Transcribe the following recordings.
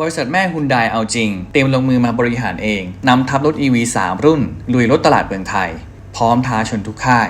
บริษัทแม่ฮุนไดเอาจริง เตรียมลงมือมาบริหารเอง นำทับรถ EV 3 รุ่น ลุยรถตลาดเมืองไทย พร้อมท้าชนทุกค่าย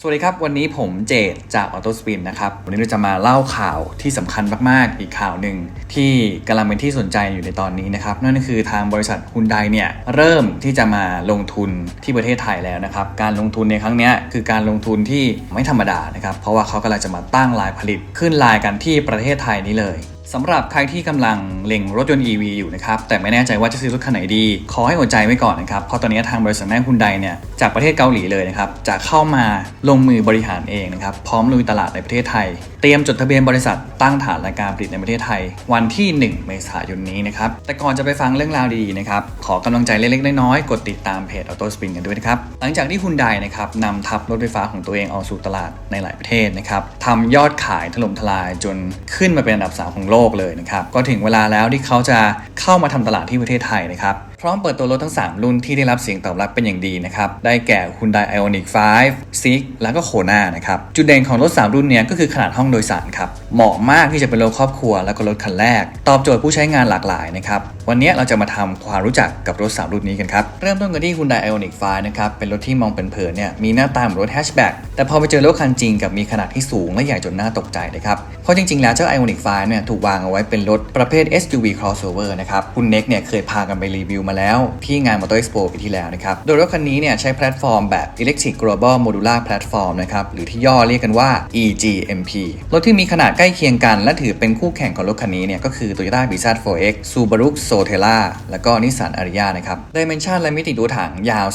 สวัสดีครับ วันนี้ผมเจดจากออโตสปินนะครับ วันนี้เราจะมาเล่าข่าวที่สำคัญมาก ๆ อีกข่าวหนึ่ง ที่กำลังเป็นที่สนใจอยู่ในตอนนี้นะครับ นั่นก็คือทางบริษัทฮุนไดเนี่ย เริ่มที่จะมาลงทุนที่ประเทศไทยแล้วนะครับ การลงทุนในครั้งนี้คือการลงทุนที่ไม่ธรรมดานะครับ เพราะว่าเขากำลังจะมาตั้งลายผลิตขึ้นลายกันที่ประเทศไทยนี้เลย สำหรับใครที่กำลังเล็งรถยนต์ EV อยู่นะครับแต่ไม่แน่ใจว่าจะซื้อรถคันไหนดี ขอให้อดใจไว้ก่อนนะครับเพราะตอนนี้ทางบริษัทแม่ฮุนไดเนี่ยจากประเทศเกาหลีเลยนะครับจะเข้ามาลงมือบริหารเองนะครับพร้อมลุยตลาดในประเทศไทย เตรียมจดทะเบียนบริษัทตั้งฐานรายการผลิตในประเทศไทย วันที่ 1 เมษายนนี้นะครับแต่ก่อนจะไปฟังเรื่องราวดีๆนะครับขอกำลังใจเล็กๆน้อยๆกดติดตามเพจ Auto Spin กันด้วยนะครับหลังจากที่ฮุนไดนะครับนำทับรถไฟฟ้าของตัวเองออกสู่ตลาดในหลายประเทศนะครับทำยอดขายถล่มทลายจนขึ้นมาเป็นอันดับสามของโลกเลยนะครับ ก็ถึงเวลาแล้วที่เขาจะเข้ามาทำตลาดที่ประเทศไทยนะครับ พร้อมเปิดตัวรถทั้ง 3 รุ่นที่ได้รับเสียงตอบรับเป็นอย่างดีนะครับ ได้แก่ Hyundai Ioniq 5 Sick แล้วก็ Kona นะครับ จุดเด่นของรถ 3 รุ่นเนี้ยก็คือขนาดห้องโดยสารครับ เหมาะมากที่จะเป็นรถครอบครัวแล้วก็รถคันแรก ตอบโจทย์ผู้ใช้งานหลากหลายนะครับ วันนี้เราจะมาทำความรู้จักกับรถ 3 รุ่นนี้กันครับ เริ่มต้นกันที่ Hyundai Ioniq 5นะครับ เป็นรถที่มองเป็นเผินๆเนี่ยมีหน้าตาเหมือนรถแฮชแบ็กแต่พอไปเจอรถคันจริงกับมีขนาดที่สูงและใหญ่จนน่าตกใจเลยครับเพราะจริงๆแล้วเจ้า Ioniq 5เนี่ยถูกวางเอาไว้เป็นรถประเภท SUV crossover นะครับคุณเน็กเนี่ยเคยพากันไปรีวิวมาแล้วที่งาน Motor Expo ปีที่แล้วนะครับ โดยรถคันนี้เนี่ยใช้แพลตฟอร์มแบบ Electric Global Modular Platform นะครับ หรือที่ย่อเรียกกันว่า EGMP รถที่มีขนาดใกล้เคียงกัน และถือเป็นคู่แข่งของรถคันนี้เนี่ยก็คือ Toyota b z 4X Subaru Sotera แล้วก็ Nissan Ariya นะครับดิเมนชันและมิติตัวถังยาว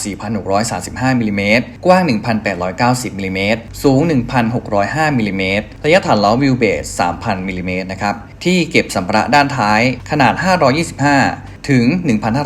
4,635มิลลิเมตรกว้าง 1,890มิลลิเมตรสูง 1,605มิลลิเมตรระยะฐานล้อวิวเบส3,000มิลลิเมตรนะครับที่เก็บสัมภาระด้านท้ายขนาด 525 ถึง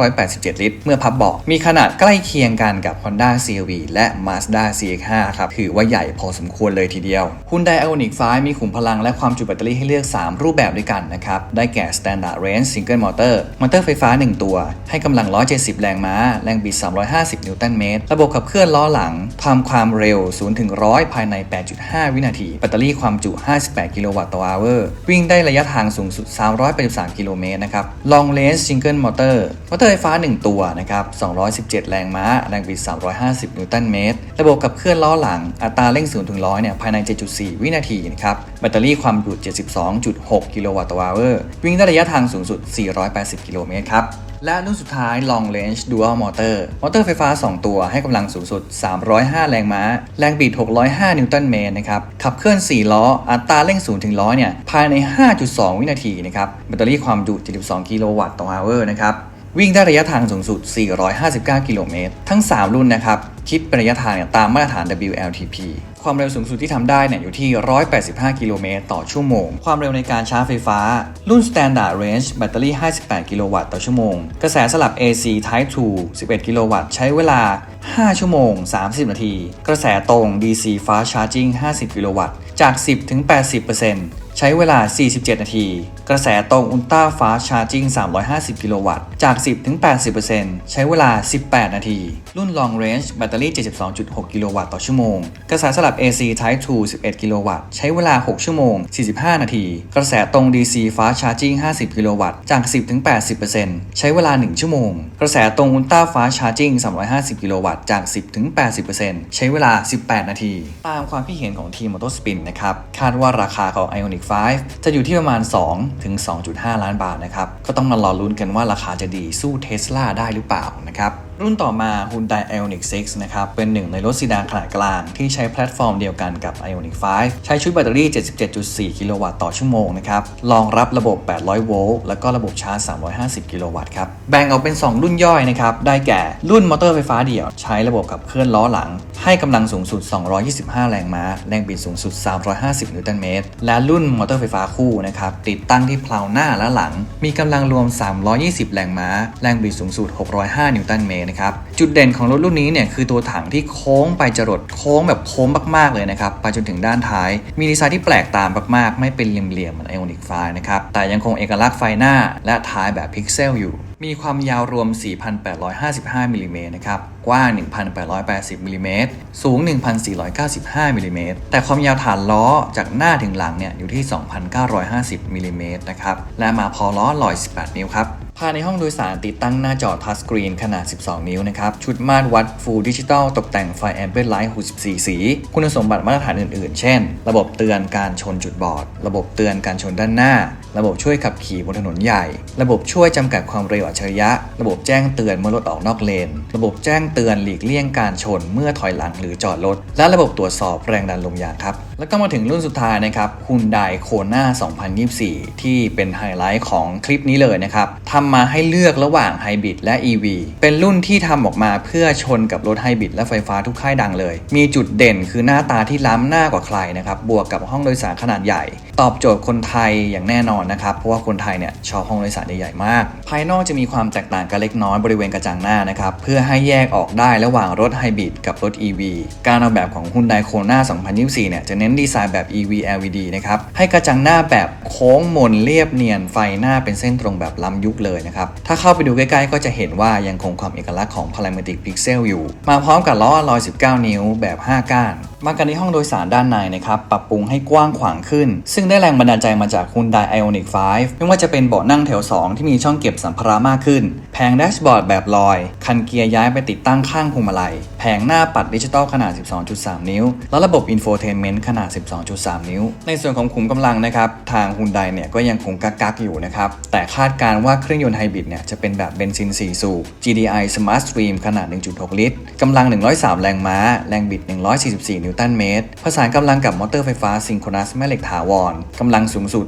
1,587 ลิตร เมื่อพับเบาะมีขนาดใกล้เคียงกันกับ Honda CR-V และ Mazda CX-5 ครับ ถือว่าใหญ่พอสมควรเลยทีเดียว Hyundai Ioniq 5มีขุมพลังและความจุแบตเตอรี่ให้เลือก 3 รูปแบบด้วยกันนะครับ ได้แก่ Standard Range Single Motor มอเตอร์ไฟฟ้า 1 ตัว ให้กำลัง 170 แรงม้า แรงบิด 350 นิวตันเมตร ระบบขับเคลื่อนล้อหลังทำความเร็ว0ถึง100 ภายใน 8.5 วินาที แบตเตอรี่ความจุ 58 กิโลวัตต์ต่อ hour วิ่งได้ระยะทางสูงสุด 383 กิโลเมตรนะครับ Long Range Single มอเตอร์ มอเตอร์ไฟฟ้า 1 ตัวนะครับ 217 แรงม้า แรงบิด 350 นิวตันเมตร ระบบขับเคลื่อนล้อหลัง อัตราเร่ง0ถึง100 เนี่ยภายใน 7.4 วินาทีนะครับ แบตเตอรี่ความจุ 72.6 กิโลวัตต์ต่อ hour วิ่งได้ระยะทางสูงสุด 480 กิโลเมตรครับ และรุ่นสุดท้าย Long Range Dual Motor มอเตอร์ไฟฟ้า 2 ตัวให้กำลังสูงสุด 305 แรงม้า แรงบิด 605 นิวตันเมตรนะครับ ขับเคลื่อน 4 ล้อ อัตราเร่ง0ถึง100เนี่ย ภายใน 5.2 วินาทีนะครับ แบตเตอรี่ความจุ 72 กิโลวัตต์ต่อชั่วโมงนะครับ วิ่งได้ระยะทางสูงสุด 459 กิโลเมตร ทั้ง 3 รุ่นนะครับ คิดเป็นระยะทางตามมาตรฐาน WLTP ความเร็วสูงสุดที่ทำได้เนี่ยอยู่ที่ 185 กิโลเมตรต่อชั่วโมง ความเร็วในการชาร์จไฟฟ้า รุ่น Standard Range แบตเตอรี่ 58 กิโลวัตต์ต่อชั่วโมง กระแสสลับ AC Type 2 11 กิโลวัตต์ ใช้เวลา 5 ชั่วโมง 30 นาที กระแสตรง DC Fast Charging 50 กิโลวัตต์ จาก 10ถึง80% ใช้เวลา 47 นาที กระแสตรง Ultra Fast Charging 350 กิโลวัตต์ จาก 10 ถึง 80%ใช้เวลา 18 นาที รุ่น Long Range แบตเตอรี่ 72.6 กิโลวัตต์ต่อชั่วโมง กระแสสลับ AC Type 2 11 กิโลวัตต์ ใช้เวลา 6 ชั่วโมง 45 นาที กระแสตรง DC Fast Charging 50 กิโลวัตต์ จาก 10 ถึง 80%ใช้เวลา 1 ชั่วโมง กระแสตรง Ultra Fast Charging 350 กิโลวัตต์ จาก 10 ถึง 80%ใช้เวลา 18 นาที ตามความคิดเห็นของทีม Motorspin นะครับ คาดว่าราคาของ Ioniq 5 จะอยู่ที่ประมาณ 2 ถึง 2.5 ล้านบาทนะครับ ก็ต้องมารอลุ้นกันว่าราคาจะดีสู้เทสลาได้หรือเปล่านะครับรุ่นต่อมา Hyundai Ioniq 6 นะครับ เป็นหนึ่งในรถซีดานขนาดกลาง ที่ใช้แพลตฟอร์มเดียวกันกับ Ioniq 5 ใช้ชุดแบตเตอรี่ 77.4 กิโลวัตต์ต่อชั่วโมงนะครับ รองรับระบบ 800 โวลต์ แล้วก็ระบบชาร์จ 350 กิโลวัตต์ครับ แบ่งออกเป็น 2 รุ่นย่อยนะครับ ได้แก่รุ่นมอเตอร์ไฟฟ้าเดี่ยว ใช้ระบบขับเคลื่อนล้อหลัง ให้กำลังสูงสุด 225 แรงม้า แรงบิดสูงสุด 350 นิวตันเมตร และรุ่นมอเตอร์ไฟฟ้าคู่นะครับ ติดตั้งที่เพลาหน้าและหลัง มีกำลังรวม 320 แรงม้า แรงบิดสูงสุด 605 นิวตันเมตรนะครับ จุดเด่นของรถรุ่นนี้เนี่ยคือตัวถังที่โค้งไปจรดโค้งแบบโค้งมากๆเลยนะครับไปจนถึงด้านท้าย มีดีไซน์ที่แปลกตามากๆ ไม่เป็นเหลี่ยมๆเหมือน Ioniq 5นะครับแต่ยังคงเอกลักษณ์ไฟหน้าและท้ายแบบพิกเซลอยู่มีความยาวรวม 4,855มิลลิเมตรนะครับ กว้าง 1,880มิลลิเมตร สูง 1,495มิลลิเมตร แต่ความยาวฐานล้อจากหน้าถึงหลังเนี่ยอยู่ที่ 2,950มิลลิเมตรนะครับ และมาพอล้อลอย 18 นิ้วครับ ภายในห้องโดยสารติดตั้งหน้าจอทัชสกรีนขนาด 12 นิ้วนะครับ ชุดมาตรวัด Full Digital ตกแต่งไฟแอมเบ l ไลท์64 สี คุณสมบัติมาตรฐานอื่นๆ เช่น ระบบเตือนการชนจุดบอด ระบบเตือนการชนด้านหน้า ระบบช่วยขับขี่บนถนนใหญ่ ระบบช่วยจำกัดความเร็วอัจฉริยะ ระบบแจ้งเตือนเมื่อรถออกนอกเลน ระบบแจ้งเตือนหลีกเลี่ยงการชนเมื่อถอยหลังหรือจอดรถ และระบบตรวจสอบแรงดันลมยางครับแล้วก็มาถึงรุ่นสุดท้ายนะครับ Hyundai Kona 2024 ที่เป็นไฮไลท์ของคลิปนี้เลยนะครับทำมาให้เลือกระหว่างไฮบริดและ EV เป็นรุ่นที่ทำออกมาเพื่อชนกับรถไฮบริดและไฟฟ้าทุกค่ายดังเลย มีจุดเด่นคือหน้าตาที่ล้ำหน้ากว่าใครนะครับ บวกกับห้องโดยสารขนาดใหญ่ ตอบโจทย์คนไทยอย่างแน่นอนนะครับ เพราะว่าคนไทยเนี่ยชอบห้องโดยสารใหญ่ๆมาก ภายนอกจะมีความแตกต่างกันเล็กน้อยบริเวณกระจังหน้านะครับ เพื่อให้แยกออกได้ระหว่างรถไฮบริดกับรถ EV การออกแบบของ Hyundai Kona 2024 เนี่ยจะเน้นดีไซน์แบบ EV LED นะครับ ให้กระจังหน้าแบบโค้งมนเรียบเนียน ไฟหน้าเป็นเส้นตรงแบบล้ำยุคเลยนะครับ ถ้าเข้าไปดูใกล้ๆ ก็จะเห็นว่ายังคงความเอกลักษณ์ของ Parametric Pixel อยู่ มาพร้อมกับล้อลอย 19 นิ้วแบบ 5 ก้าน มากันที่ห้องโดยสารด้านในนะครับ ปรับปรุงให้กว้างขวางขึ้น ซึ่งได้แรงบันดาลใจมาจาก Hyundai Ioniq 5 ไม่ว่าจะเป็นเบาะนั่งแถว 2 ที่มีช่องเก็บสัมภาระมากขึ้น แผงแดชบอร์ดแบบลอย คันเกียร์ย้ายไปติดตั้งข้างพวงมาลัย แผงหน้าปัดดิจิตอลขนาด 12.3 นิ้ว และระบบ Infotainment ขนาด 12.3 นิ้ว ในส่วนของขุมกำลังนะครับ ทาง Hyundai เนี่ยก็ยังคงกักกักอยู่นะครับ แต่คาดการว่าเครื่องยนต์ไฮบริดเนี่ยจะเป็นแบบเบนซิน 4 สูบ GDI Smart Stream ขนาด 1.6 ลิตรกำลัง 103 แรงม้า แรงบิด 144 นิวตันเมตร ผสานกำลังกับมอเตอร์ไฟฟ้าซิงโครนัสแม่เหล็กถาวรกำลังสูงสุด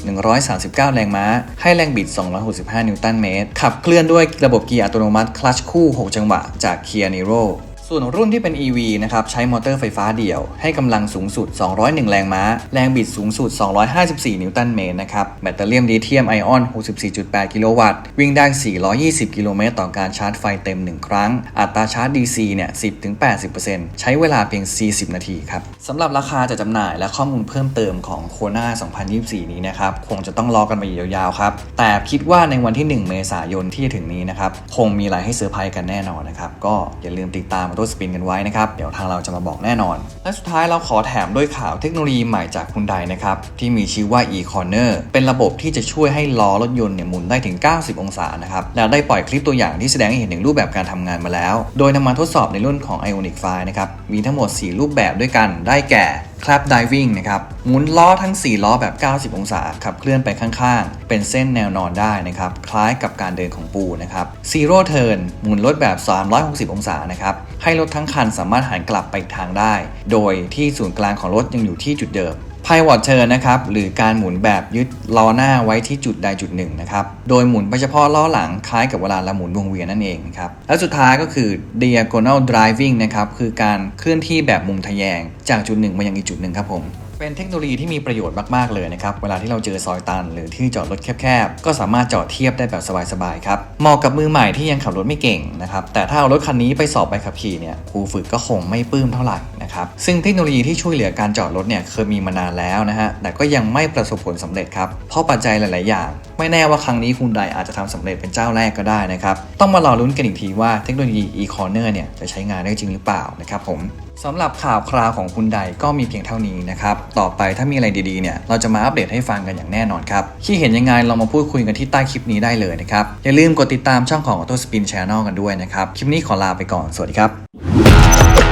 139 แรงม้า ให้แรงบิด 265 นิวตันเมตร ขับเคลื่อนด้วยระบบเกียร์อัตโนมัติคลัตชคู่ 6 จังหวะจาก Kia Niro ส่วนรุ่นที่เป็น EV นะครับใช้มอเตอร์ไฟฟ้าเดี่ยว ให้กำลังสูงสุด 201 แรงม้า แรงบิดสูงสุด 254 นิวตันเมตรนะครับแบตเตอรี่ลิเธียมไอออน 64.8 กิโลวัตต์ วิ่งได้ 420 กิโลเมตรต่อการชาร์จไฟเต็ม 1 ครั้ง อัตราชาร์จ DC เนี่ย 10-80%ใช้เวลาเพียง 40 นาทีครับสำหรับราคาจะจำหน่ายและข้อมูลเพิ่มเติมของโคนา2024 นี้นะครับคงจะต้องรอกันไปยาวๆครับแต่คิดว่าในวันที่ 1 เมษายนที่จะถึงนี้นะครับคงมีอะไรให้เซอร์ไพรส์กันแน่นอนนะครับก็อย่าลืมติดตามตัวสปินกันไว้นะครับ เดี๋ยวทางเราจะมาบอกแน่นอน และสุดท้ายเราขอแถมด้วยข่าวเทคโนโลยีใหม่จากคุณไดนะครับ ที่มีชื่อว่า e-corner เป็นระบบที่จะช่วยให้ล้อรถยนต์เนี่ยหมุนได้ถึง 90 องศานะครับ และได้ปล่อยคลิปตัวอย่างที่แสดงให้เห็นถึงรูปแบบการทำงานมาแล้ว โดยนำมาทดสอบในรุ่นของ Ionic 5นะครับ มีทั้งหมด 4 รูปแบบด้วยกัน ได้แก่ clap diving นะครับหมุนล้อทั้ง 4 ล้อแบบ 90 องศาขับเคลื่อนไปข้างๆ เป็นเส้นแนวนอนได้นะครับ คล้ายกับการเดินของปูนะครับ zero turn หมุนรถแบบ 360 องศานะครับ ให้รถทั้งคันสามารถหันกลับไปทางได้ โดยที่ศูนย์กลางของรถยังอยู่ที่จุดเดิม Pivot Turn นะครับ หรือการหมุนแบบยึดล้อหน้าไว้ที่จุดใดจุดหนึ่งนะครับ โดยหมุนไปเฉพาะล้อหลังคล้ายกับเวลาเราหมุนวงเวียนนั่นเองนะครับ และสุดท้ายก็คือ Diagonal Driving นะครับ คือการเคลื่อนที่แบบมุมทะแยง จากจุดหนึ่งมายังอีกจุดหนึ่งครับผมเป็นเทคโนโลยีที่มีประโยชน์มาก ๆ เลยนะครับ เวลาที่เราเจอซอยตัน หรือที่จอดรถแคบ ๆ ก็สามารถจอดเทียบได้แบบสบาย ๆ ครับเหมาะกับมือใหม่ที่ยังขับรถไม่เก่งนะครับ แต่ถ้าเอารถคันนี้ไปสอบใบขับขี่เนี่ยครูฝึกก็คงไม่ปลื้มเท่าไหร่ นะครับซึ่งเทคโนโลยีที่ช่วยเหลือการจอดรถเนี่ยเคยมีมานานแล้วนะฮะแต่ก็ยังไม่ประสบผลสำเร็จครับเพราะปัจจัยหลาย ๆ อย่าง ไม่แน่ว่าครั้งนี้คุณไดอาจจะทำสำเร็จเป็นเจ้าแรกก็ได้นะครับต้องมารอลุ้นกันอีกทีว่าเทคโนโลยี e-corner เนี่ยจะใช้งานได้จริงหรือเปล่านะครับผมสำหรับข่าวคราวของคุณใดก็มีเพียงเท่านี้นะครับ ต่อไปถ้ามีอะไรดีๆเนี่ย เราจะมาอัปเดตให้ฟังกันอย่างแน่นอนครับที่เห็นยังไงลองมาพูดคุยกันที่ใต้คลิปนี้ได้เลยนะครับ อย่าลืมกดติดตามช่องของ Auto Spin Channel กันด้วยนะครับ คลิปนี้ขอลาไปก่อน สวัสดีครับ